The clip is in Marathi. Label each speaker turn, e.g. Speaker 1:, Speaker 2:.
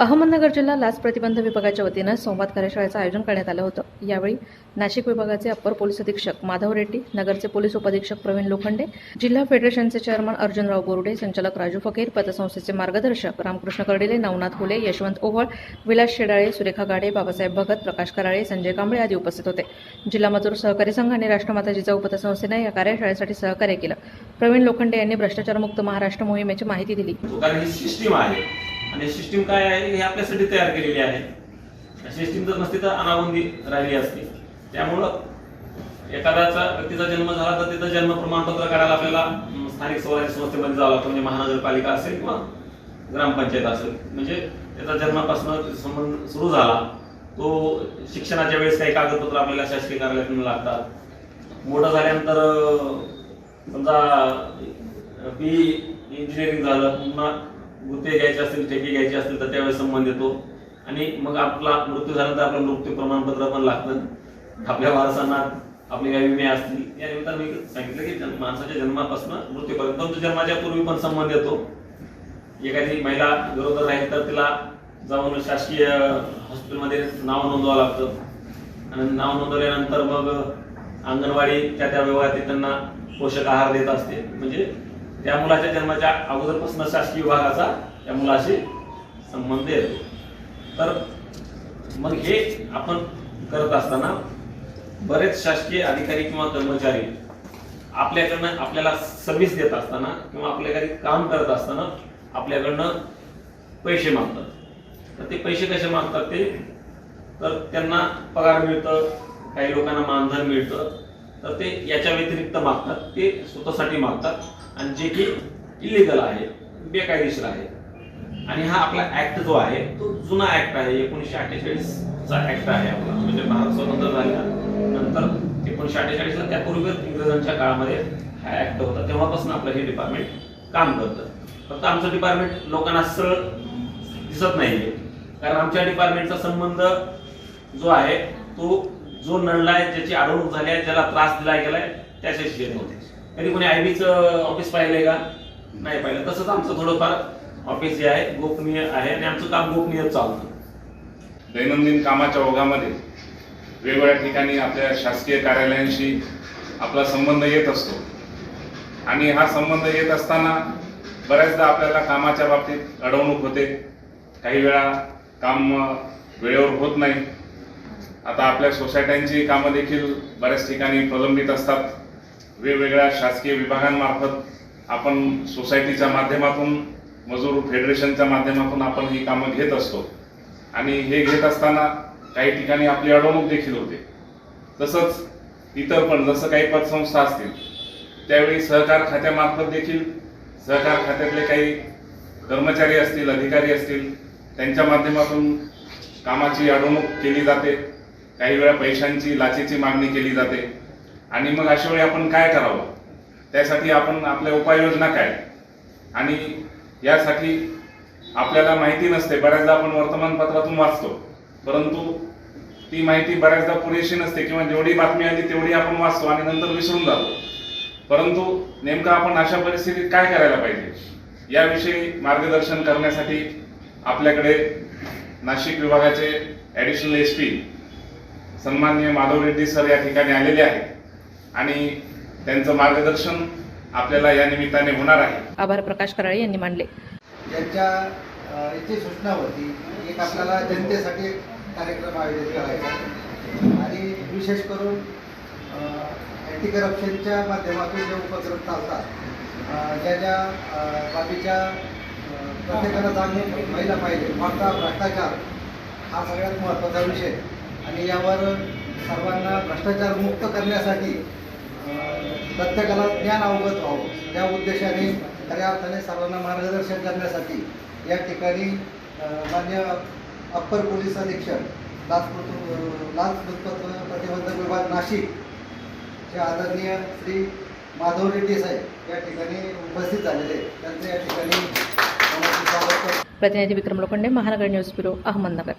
Speaker 1: अहमदनगर जिल्हा लाच प्रतिबंध विभागाच्या वतीनं संवाद कार्यशाळेचं आयोजन करण्यात आलं होतं. यावेळी नाशिक विभागाचे अप्पर पोलीस अधीक्षक माधव रेड्डी नगरचे पोलीस उपअधीक्षक प्रवीण लोखंडे जिल्हा फेडरेशनचे चेअरमन अर्जुनराव बोर्डे संचालक राजू फकीर पतसंस्थेचे मार्गदर्शक रामकृष्ण कर्डिले नवनाथ हुले यशवंत ओव्हळ विलास शेडाळे सुरेखा गाडे बाबासाहेब भगत प्रकाश कराळे संजय कांबळे आदी उपस्थित होते. जिल्हा मजूर सहकारी संघ आणि राष्ट्रमाता जिजाऊ पतसंस्थेनं या कार्यशाळेसाठी सहकार्य केलं. प्रवीण लोखंडे यांनी भ्रष्टाचारमुक्त महाराष्ट्र मोहिमेची माहिती दिली.
Speaker 2: आणि सिस्टीम काय आहे हे आपल्यासाठी तयार केलेली आहे. सिस्टीम जर नसती तर अनाबंदी राहिली असती. त्यामुळं एखाद्याचा व्यक्तीचा जन्म झाला तर तिथं जन्म प्रमाणपत्र काढायला आपल्याला स्थानिक स्वराज्य संस्थेमध्ये जावं लागतं म्हणजे महानगरपालिका असेल किंवा ग्रामपंचायत असेल. म्हणजे त्याचा जन्मापासून संबंध सुरू झाला. तो शिक्षणाच्या वेळेस काही कागदपत्र आपल्याला शासकीय कार्यालयातून लागतात. मोठं झाल्यानंतर समजा बी इंजिनिअरिंग झालं पुन्हा गुत्ते घ्यायचे असतील ठेके घ्यायचे असतील तर त्यावेळेस संबंध येतो. आणि मग आपला मृत्यू झाल्यानंतर आपलं मृत्यू प्रमाणपत्र पण लागतं. आपल्या वारसांना आपले काही विमे असतील या निमित्तानं मी सांगितलं की माणसाच्या जन्मापासून मृत्यूपर्यंत परंतु जन्माच्या पूर्वी पण संबंध येतो. एखादी महिला गरोदर राहील तर तिला जाऊन शासकीय हॉस्पिटलमध्ये नाव नोंदवावं लागतं. आणि नाव नोंदवल्यानंतर मग अंगणवाडी त्या त्या व्यवहारात त्यांना पोषक आहार देत असते. म्हणजे त्या मुलाच्या जन्माच्या अगोदरपासून शासकीय विभागाचा त्या मुलाशी संबंध येतो. तर मग हे आपण करत असताना बरेच शासकीय अधिकारी किंवा कर्मचारी आपल्याकडनं आपल्याला सर्व्हिस देत असताना किंवा आपल्याकडे काम करत असताना आपल्याकडनं पैसे मागतात. तर ते पैसे कसे मागतात ते? तर त्यांना पगार मिळतं काही लोकांना मानधन मिळतं. तर ते याच्या व्यतिरिक्त मागतात ते स्वतःसाठी मागतात. आणि जे की इलिगल आहे बेकायदेशीर आहे. आणि हा आपला ऍक्ट जो आहे तो जुना ऍक्ट आहे एकोणीसशे अठ्ठेचाळीस चा ऍक्ट आहे आपला. म्हणजे भारत स्वतंत्र झाल्यानंतर एकोणीसशे अठ्ठेचाळीसला त्यापूर्वी इंग्रजांच्या काळामध्ये हा ऍक्ट होता. तेव्हापासून आपलं हे डिपार्टमेंट काम करतं. फक्त आमचं डिपार्टमेंट लोकांना सरळ दिसत नाहीये. कारण आमच्या डिपार्टमेंटचा संबंध जो आहे तो जो नडलाय ज्याची अडवणूक झाली आहे ज्याला त्रास दिला गेलाय त्याच्याशी येत होते कधी कोणी आयबीचं ऑफिस पाहिलंय का? नाही पाहिलं. तसंच आमचं थोडंफार ऑफिस जे आहे गोपनीय आहे आणि आमचं काम गोपनीय चालतं.
Speaker 3: दैनंदिन कामाच्या ओघामध्ये वेगवेगळ्या ठिकाणी आपल्या शासकीय कार्यालयांशी आपला संबंध येत असतो. आणि हा संबंध येत असताना बऱ्याचदा आपल्याला कामाच्या बाबतीत अडवणूक होते. काही वेळा काम वेळेवर होत नाही. आता आपल्या सोसायट्यांची कामं देखील बऱ्याच ठिकाणी प्रलंबित असतात. वेगवेगळ्या शासकीय विभागांमार्फत आपण सोसायटीच्या माध्यमातून मजूर फेडरेशनच्या माध्यमातून आपण ही कामं घेत असतो. आणि हे घेत असताना काही ठिकाणी आपली अडवणूक देखील होते. तसंच इतर पण जसं काही पतसंस्था असतील त्यावेळी सहकार खात्यामार्फत देखील सहकार खात्यातले काही कर्मचारी असतील अधिकारी असतील त्यांच्या माध्यमातून कामाची अडवणूक केली जाते. काही वेळा पैशांची लाचेची मागणी केली जाते. आणि मग अशा वेळी आपण काय करावं? त्यासाठी आपण आपल्या उपाययोजना काय? आणि यासाठी आपल्याला माहिती नसते. बऱ्याचदा आपण वर्तमानपत्रातून वाचतो. परंतु ती माहिती बऱ्याचदा पुरेशी नसते किंवा जेवढी बातमी आली तेवढी आपण वाचतो आणि नंतर विसरून जातो. परंतु नेमकं आपण अशा परिस्थितीत काय करायला पाहिजे? याविषयी मार्गदर्शन करण्यासाठी आपल्याकडे नाशिक विभागाचे ॲडिशनल एस पी सन्माननीय माधव रेड्डी सर या ठिकाणी आलेले आहेत. आणि त्यांचं मार्गदर्शन आपल्याला या निमित्ताने होणार आहे.
Speaker 1: आभार प्रकाश कराळे यांनी मांडले
Speaker 4: यांच्या अ, इथे सूचना होती एक आपल्याला जनतेसाठी कार्यक्रम आयोजित करायचा आणि विशेष करून अँटी करप्शनच्या माध्यमातून जे उपक्रम चालतात ज्या ज्या बाबीच्या प्रत्येकाला जाणून व्हायला पाहिजे वाढता भ्रष्टाचार हा सगळ्यात महत्त्वाचा विषय. आणि यावर सर्वांना भ्रष्टाचार मुक्त करण्यासाठी प्रत्येकाला ज्ञान अवगत व्हावं. त्या उद्देशाने खऱ्या अर्थाने सर्वांना मार्गदर्शन करण्यासाठी या ठिकाणी मान्य अप्पर पोलीस अधीक्षक लाचपत लाचलुचपत प्रतिबंधक विभाग नाशिक चे आदरणीय श्री माधव रेड्डी साहेब या ठिकाणी उपस्थित झालेले आहेत. या ठिकाणी
Speaker 1: प्रतिनिधी विक्रम लोखंडे महानगर न्यूज ब्युरो अहमदनगर.